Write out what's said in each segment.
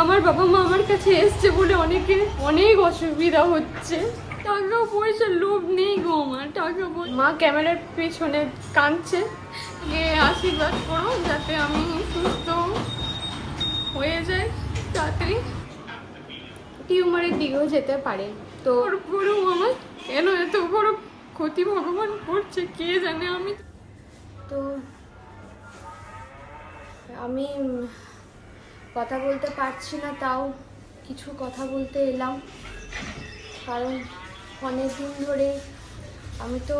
আমার বাবা মা আমার কাছে এসছে বলে অনেকে অনেক অসুবিধা হচ্ছে। টাকা পয়সার লোভ নেই গো আমার, টাকা মা ক্যামেরার পেছনে কাঁদছে। গিয়ে আশীর্বাদ করো যাতে আমি সুস্থ হয়ে যাই তাড়াতাড়ি। টিউমারের দিকেও যেতে পারে। তো পরেও আমার কেন এত বড় ক্ষতি ভগবান করছে কে জানে আমি? তো আমি কথা বলতে পারছি না, তাও কিছু কথা বলতে এলাম। কারণ অনেক দিন ধরে আমি তো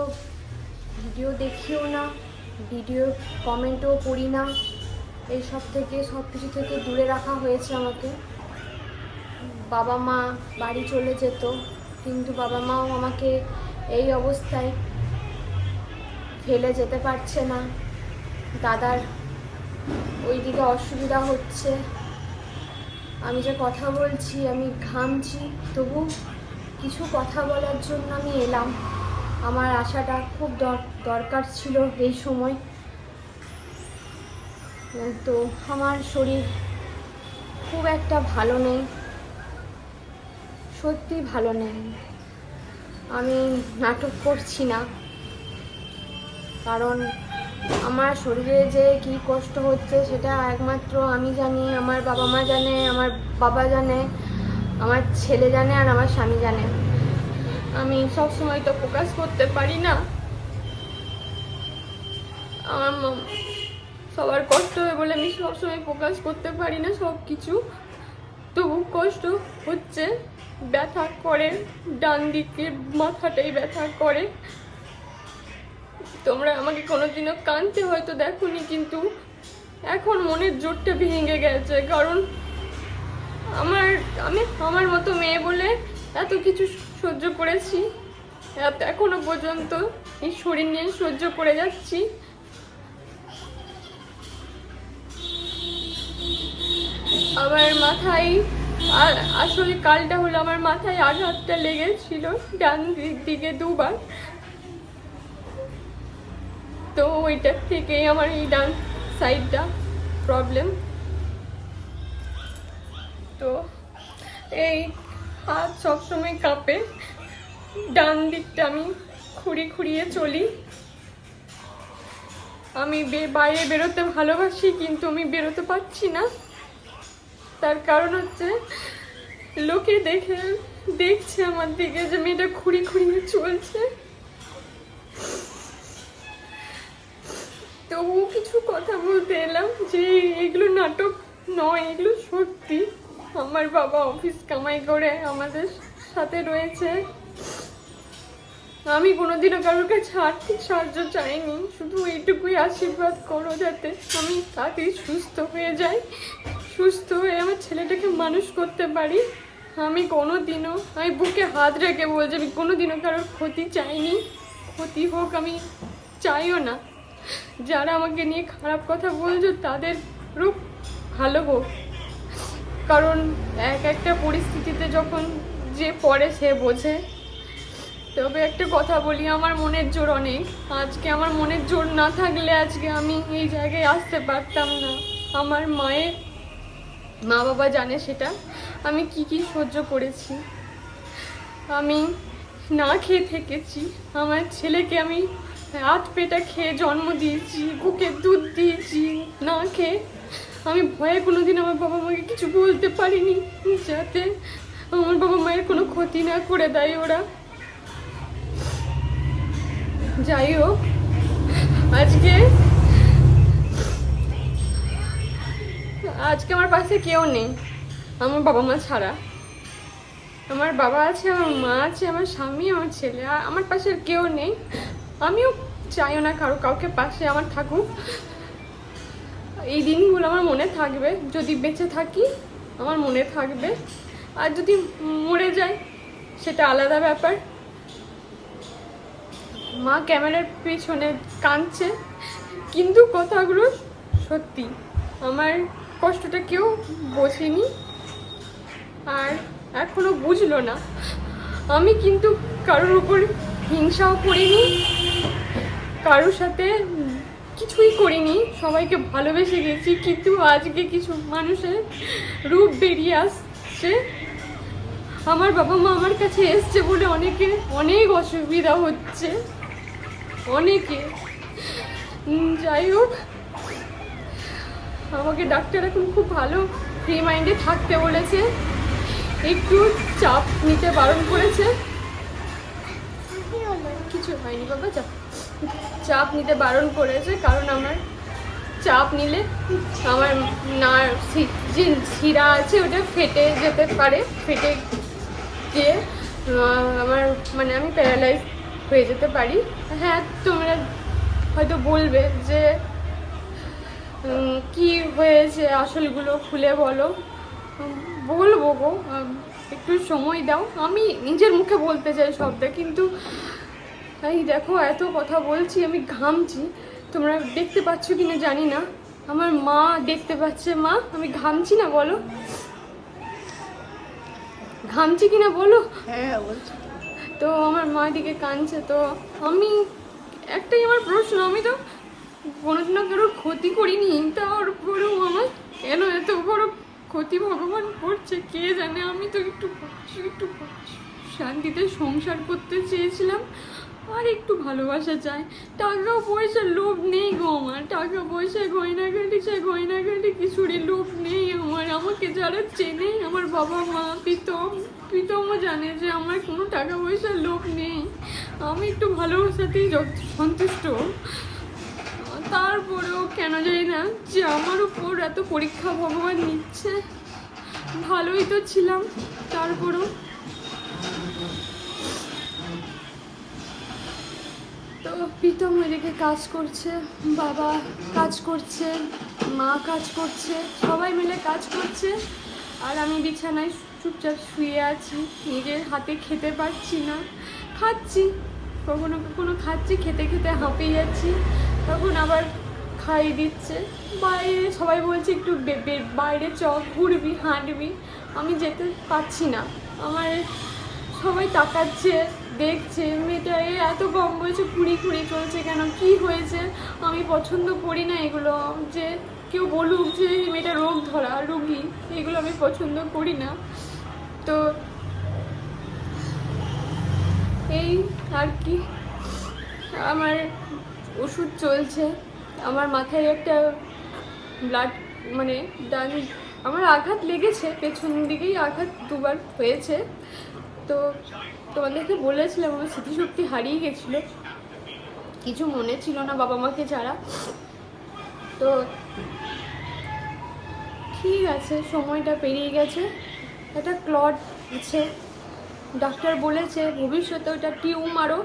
ভিডিও দেখিও না, ভিডিও কমেন্টও করি না। এইসব থেকে, সব কিছু থেকে দূরে রাখা হয়েছে আমাকে। বাবা মা বাড়ি চলে যেত, কিন্তু বাবা মাও আমাকে এই অবস্থায় ফেলে যেতে পারছে না। দাদার ওইদিকে অসুবিধা হচ্ছে। আমি যে কথা বলছি, আমি ঘামছি, তবু কিছু কথা বলার জন্য আমি এলাম। আমার আশাটা খুব দর- দরকার ছিল এই সময়। তো আমার শরীর খুব একটা ভালো নেই সত্যি ভালো নেই। আমি নাটক করছি না, কারণ আমার শরীরে যে কি কষ্ট হচ্ছে সেটা একমাত্র আমি জানি, আমার বাবা মা জানে, আমার বাবা জানে, আমার ছেলে জানে আর আমার স্বামী জানে। আমি সব সময় তো ফোকাস করতে পারি না। আমার সবার কষ্ট হয় বলে আমি সবসময় ফোকাস করতে পারি না সব কিছু। তবু কষ্ট হচ্ছে, ব্যথা করে, ডান দিকের মাথাটাই ব্যথা করে। তোমরা আমাকে কোনোদিনও কাঁদতে হয়তো দেখোনি, কিন্তু এখন মনের জোরটা ভেঙে গেছে, কারণ আমার, আমি আমার মতো মেয়ে বলে এত কিছু সহ্য করেছি। এত এখনও পর্যন্ত এই শরীর নিয়ে সহ্য করে যাচ্ছি। আমার মাথায়, আর আসলে কালটা হলো আমার মাথায় আঘাতটা লেগেছিল ডান দিক দিকে দুবার। তো ওইটার থেকেই আমার এই ডান সাইডটা প্রবলেম তো এই হাত সবসময় কাঁপে। ডান দিকটা আমি খুঁড়ি খুঁড়িয়ে চলি। আমি বাইরে বেরোতে ভালোবাসি, কিন্তু আমি বেরোতে পারছি না। তার কারণ হচ্ছে লোকে দেখে, দেখছে আমার দিকে যে মেয়েটা খুঁড়ি খুঁড়িয়ে চলছে। কিছু কথা বলতে এলাম যে এগুলো নাটক নয়, এগুলো সত্যি। আমার বাবা অফিস কামাই করে আমাদের সাথে রয়েছে। আমি কোনোদিনও কারোর কাছে আর্থিক সাহায্য চাইনি। শুধু এইটুকুই আশীর্বাদ করো যাতে আমি তাড়াতাড়ি সুস্থ হয়ে যাই। সুস্থ হয়ে আমার ছেলেটাকে মানুষ করতে পারি। আমি কোনোদিনও, আমি বুকে হাত রেখে বলছি, আমি কোনোদিনও কারোর ক্ষতি চাইনি। ক্ষতি হোক, আমি চাইও না। যারা আমাকে নিয়ে খারাপ কথা বলছো তাদেরও ভালো হোক। কারণ এক একটা পরিস্থিতিতে যখন যে পড়ে সে বোঝে। তবে একটা কথা বলি, আমার মনের জোর অনেক। আজকে আমার মনের জোর না থাকলে আজকে আমি এই জায়গায় আসতে পারতাম না। আমার মায়ের মা বাবা জানে সেটা। আমি কি কি সহ্য করেছি। আমি না খেয়ে থেকেছি। আমার ছেলেকে আমি আট পেটা খেয়ে জন্ম দিয়েছি, বুকে দুধ দিয়েছি, না খেয়ে। আমি ভয়ে কোনোদিন আমার বাবা মাকে কিছু বলতে পারিনি, যাতে আমার বাবা মায়ের কোনো ক্ষতি না করে দেয় ওরা। যাই হোক, আজকে আজকে আমার পাশে কেউ নেই, আমার বাবা মা ছাড়া। আমার বাবা আছে, আমার মা আছে, আমার স্বামী, আমার ছেলে, আর আমার পাশে কেউ নেই। আমিও চাইও না কারও কাউকে পাশে আমার থাকুক। এই দিনগুলো আমার মনে থাকবে। যদি বেঁচে থাকি, আমার মনে থাকবে। আর যদি মরে যায় সেটা আলাদা ব্যাপার। মা ক্যামেরার পেছনে কাঁদছে। কিন্তু কথাগুলো সত্যি। আমার কষ্টটা কেউ বোঝেনি। আর এখনও বুঝলো না। আমি কিন্তু কারোর উপর হিংসাও করিনি। কারোর সাথে কিছুই করিনি। সবাইকে ভালোবেসে গেছি কিন্তু আজকে কিছু মানুষের রূপ বেরিয়ে আসছে। আমার বাবা মা আমার কাছে এসছে বলে অনেকে অনেক অসুবিধা হচ্ছে। অনেকে। যাই হোক আমাকে ডাক্তার এখন খুব ভালো ফ্রি মাইন্ডে থাকতে বলেছে। একটু চাপ নিতে বারণ করেছে। কিছু হয়নি বাবা চাপ চাপ নিতে বারণ করেছে, কারণ আমার চাপ নিলে আমার না যে শিরা আছে ওটা ফেটে যেতে পারে, ফেটে গিয়ে আমার মানে আমি প্যারালাইজ হয়ে যেতে পারি। হ্যাঁ তোমরা হয়তো বলবে যে কি হয়েছে আসলগুলো খুলে বলো। বলব গো একটু সময় দাও। আমি নিজের মুখে বলতে চাই সবটা কিন্তু এই দেখো এত কথা বলছি আমি ঘামছি। তোমরা দেখতে পাচ্ছ কি না জানি না। আমার মা দেখতে পাচ্ছে মা। আমি ঘামছি না বলো। ঘামছি কি না বলো। হ্যাঁ বলছি। তো আমার মা দিকে কাঁদছে তো আমি একটাই আমার প্রশ্ন আমি তো কোনোদিনও কারোর ক্ষতি করিনি। তারপরেও আমার কেন এত বড় ক্ষতি ভগবান করছে? কে জানে? আমি তো একটু একটু শান্তিতে সংসার করতে চেয়েছিলাম। আর একটু ভালোবাসা চাই। টাকা পয়সার লোভ নেই গো আমার। টাকা পয়সা গয়নাঘাটি চাই গয়নাঘাটি কিছুরই লোভ নেই আমার। আমাকে যারা চেনে, আমার বাবা মা, প্রীতম, প্রীতমও জানে যে আমার কোনো টাকা পয়সার লোভ নেই। আমি একটু ভালোবাসাতেই সন্তুষ্ট। তারপরেও কেন জানি না যে আমার উপর এত পরীক্ষা ভগবান নিচ্ছে। ভালোই তো ছিলাম, তারপরেও তো প্রীতম এদিকে কাজ করছে, বাবা কাজ করছে, মা কাজ করছে, সবাই মিলে কাজ করছে। আর আমি বিছানায় চুপচাপ শুয়ে আছি, নিজের হাতে খেতে পারছি না। খাচ্ছি, কখনো কখনো খাচ্ছি, খেতে খেতে হাঁপিয়ে যাচ্ছি। তখন আবার খাইয়ে দিচ্ছে। বাইরে সবাই বলছে, একটু বাইরে চ ঘুরবি, হাঁটবি। আমি যেতে পারছি না। আমার সবাই তাকাচ্ছে, দেখছে, মেয়েটা এত কম বয়সে কুড়ি কুড়ি চলছে কেন? কি হয়েছে? আমি পছন্দ করি না এগুলো। যে কেউ বলুক যে মেয়েটা রোগ ধরা, রোগী, এগুলো আমি পছন্দ করি না। তো এই আর কি। আমার ওষুধ চলছে। আমার মাথায় একটা ব্লাড মানে ডান, আমার আঘাত লেগেছে, পেছন দিকেই আঘাত দুবার হয়েছে। তো তোমাদেরকে বলেছিলাম, আমার স্মৃতিশক্তি হারিয়ে গেছিল। কিছু মনে ছিল না বাবা মাকে ছাড়া। তো ঠিক আছে, সময়টা পেরিয়ে গেছে। একটা ক্লট আছে। ডাক্তার বলেছে, ভবিষ্যতে ওটা টিউমারও,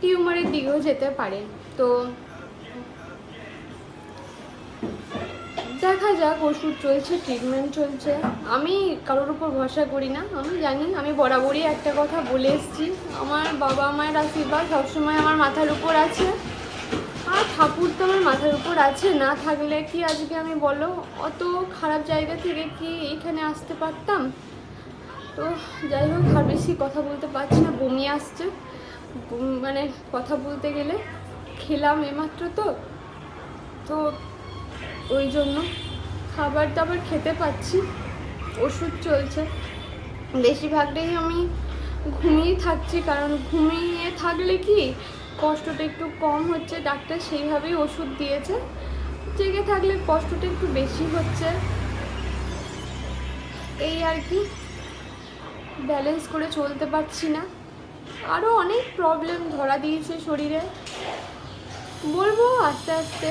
টিউমারের দিকেও যেতে পারে। তো দেখা যাক, ওষুধ চলছে ট্রিটমেন্ট চলছে। আমি কারোর উপর ভরসা করি না, আমি জানি, আমি বরাবরই একটা কথা বলে এসেছি। আমার বাবা মায়ের আশীর্বাদ সবসময় আমার মাথার উপর আছে। আর ঠাকুর তো আমার মাথার উপর আছে, না থাকলে কি আজকে আমি বলো? অত খারাপ জায়গা থেকে কি এখানে আসতে পারতাম? তো যাই হোক, আর বেশি কথা বলতে পারছি না, বমি আসছে। মানে কথা বলতে গেলে খেলাম এমাত্র তো। তো ওই জন্য। খাবার দাবার খেতে পাচ্ছি। ওষুধ চলছে। বেশিরভাগটাই আমি ঘুমিয়েই থাকছি, কারণ ঘুমিয়ে থাকলে কি কষ্টটা একটু কম হচ্ছে। ডাক্তার সেইভাবেই ওষুধ দিয়েছে। জেগে থাকলে কষ্টটা একটু বেশি হচ্ছে। এই আর কি ব্যালেন্স করে চলতে পারছি না। আরও অনেক প্রবলেম ধরা দিয়েছে শরীরে। বলব আস্তে আস্তে।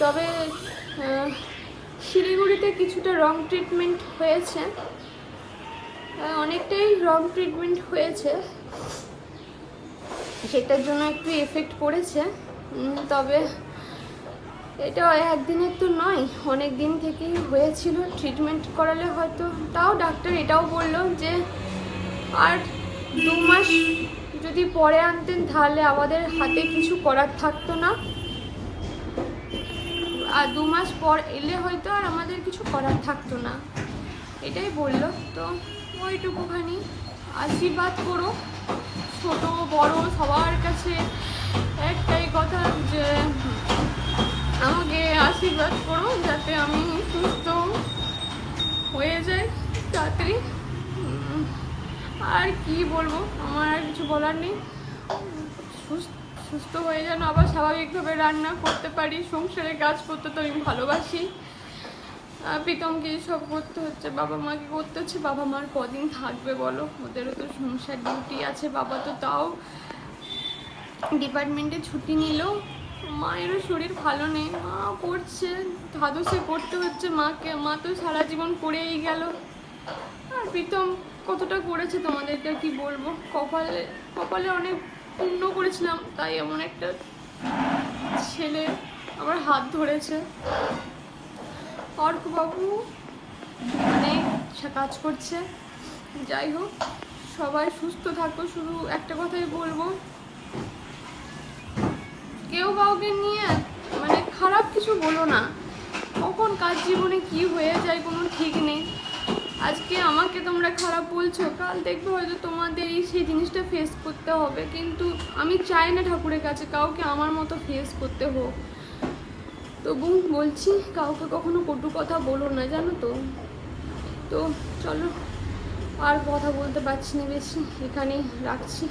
তবে শিলিগুড়িতে কিছুটা রং ট্রিটমেন্ট হয়েছে। অনেকটাই রং ট্রিটমেন্ট হয়েছে। সেটার জন্য একটু এফেক্ট পড়েছে। তবে এটা একদিনের তো নয়, অনেক দিন থেকেই হয়েছিল। ট্রিটমেন্ট করালে হয়তো তাও ডাক্তার এটাও বলল যে, আর দু মাস যদি পরে আনতেন তাহলে আমাদের হাতে কিছু করার থাকতো না। আর দু মাস পর এলে হয়তো আর আমাদের কিছু করার থাকতো না। এটাই বলল। তো ওইটুকুখানি। আশীর্বাদ করো। ছোট, বড়, সবার কাছে একটাই কথা যে, আমাকে আশীর্বাদ করো যাতে আমি সুস্থ হয়ে যাই তাড়াতাড়ি। আর কি বলব? আমার আর কিছু বলার নেই। সুস্থ সুস্থ হয়ে যেন আবার স্বাভাবিকভাবে রান্না করতে পারি সংসারে কাজ করতে তো আমি ভালোবাসি। প্রীতমকে সব করতে হচ্ছে, বাবা মাকে করতে হচ্ছে, বাবা মার কদিন থাকবে বলো? ওদেরও তো সংসার ডিউটি আছে, বাবা তো তাও ডিপার্টমেন্টে ছুটি নিল। মায়েরও শরীর ভালো নেই, মা পড়ছে ধাদুসে করতে হচ্ছে মাকে, মা তো সারা জীবন পড়েই গেল। আর প্রীতম কতটা করেছে তোমাদেরকে কি বলব? কপালে কপালে অনেক পুণ্য করেছিলাম, তাই এমন একটা ছেলে আমার হাত ধরেছে। অর্কবাবু অনেক কাজ করছে। যাই হোক, সবাই সুস্থ থাকো, শুধু একটা কথাই বলব। কেউ কাউকে নিয়ে মানে খারাপ কিছু বলো না। কখন কাজ জীবনে কি হয়ে যায় কোনো ঠিক নেই। আজকে আমাকে তোমরা খারাপ বলছো, কাল দেখবে হয়তো তোমাদের এই সেই জিনিসটা ফেস করতে হবে। কিন্তু আমি চাই না ঠাকুরের কাছে কাউকে আমার মতো ফেস করতে হোক। তবু বলছি, কাউকে কখনো কটু কথা বলো না, জানো তো। তো চলো, আর কথা বলতে পারছি না বেশি, এখানেই রাখছি।